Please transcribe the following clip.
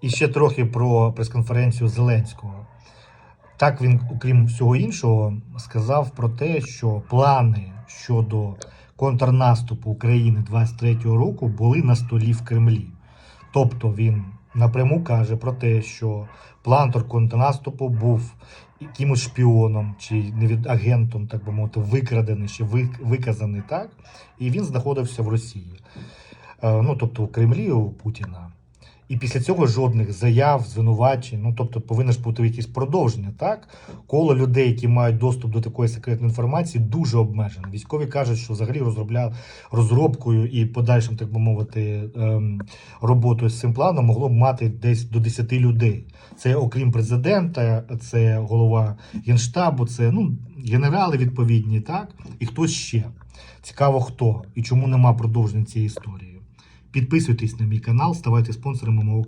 І ще трохи про прес-конференцію Зеленського. Так він, окрім всього іншого, сказав про те, що плани щодо контрнаступу України 23-го року були на столі в Кремлі. Тобто він напряму каже про те, що план контрнаступу був якимось шпіоном чи не від агентом, так би мовити, викрадений чи виказаний так, і він знаходився в Росії. Е, Ну, тобто у Кремлі у Путіна. І після цього жодних заяв, звинувачень. Ну тобто, повинно ж бути якесь продовження. Так, коло людей, які мають доступ до такої секретної інформації, дуже обмежено. Військові кажуть, що взагалі розробляв розробкою і подальшим, так би мовити, ем, роботою з цим планом могло б мати десь до 10 людей. Це окрім президента, це голова генштабу, це ну генерали відповідні, так і хтось ще. Цікаво, хто і чому нема продовження цієї історії. Підписуйтесь на мій канал, ставайте спонсорами мого